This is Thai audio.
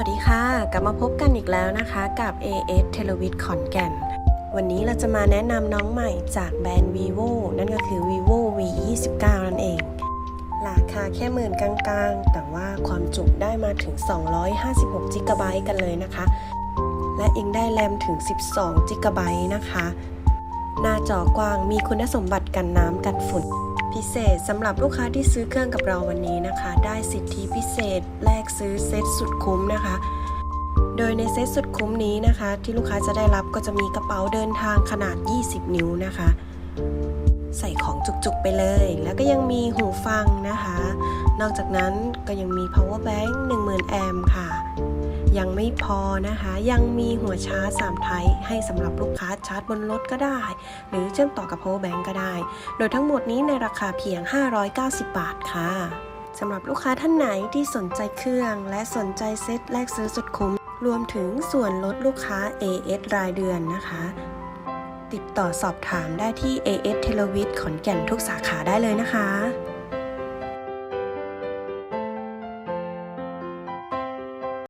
สวัสดีค่ะ กลับมาพบกันอีกแล้วนะคะกับ AS t e l e v i t ขอนแก่น วันนี้เราจะมาแนะนำน้องใหม่จากแบรนด์ vivo นั่นก็คือ vivo v 2 9นั่นเอง ราคาแค่หมื่นกลางๆ แต่ว่าความจุได้มาถึง 256 g b กันเลยนะคะ และยังได้แรมถึง 12 g b นะคะ หน้าจอกว้างมีคุณสมบัติกันน้ำกันฝุ่น พิเศษสำหรับลูกค้าที่ซื้อเครื่องกับเราวันนี้นะคะ ได้สิทธิพิเศษแลกซื้อเซตสุดคุ้มนะคะ โดยในเซตสุดคุ้มนี้นะคะ ที่ลูกค้าจะได้รับก็จะมีกระเป๋าเดินทางขนาด 20 นิ้วนะคะ ใส่ของจุกๆไปเลย แล้วก็ยังมีหูฟังนะคะ นอกจากนั้นก็ยังมี power bank 10,000 แอมป์ค่ะ ยังไม่พอนะคะ ยังมีหัวชาร์จ3ไทป์ให้สำหรับลูกค้าชาร์จบนรถก็ได้ หรือเชื่อมต่อกับ power bank ก็ได้ โดยทั้งหมดนี้ในราคาเพียง 590 บาทค่ะสำหรับลูกค้าท่านไหนที่สนใจเครื่องและสนใจเซ็ตแลกซื้อสุดคุ้ม รวมถึงส่วนลดลูกค้า AS รายเดือนนะคะ ติดต่อสอบถามได้ที่ AS เทเลวิทขอนแก่นทุกสาขาได้เลยนะคะ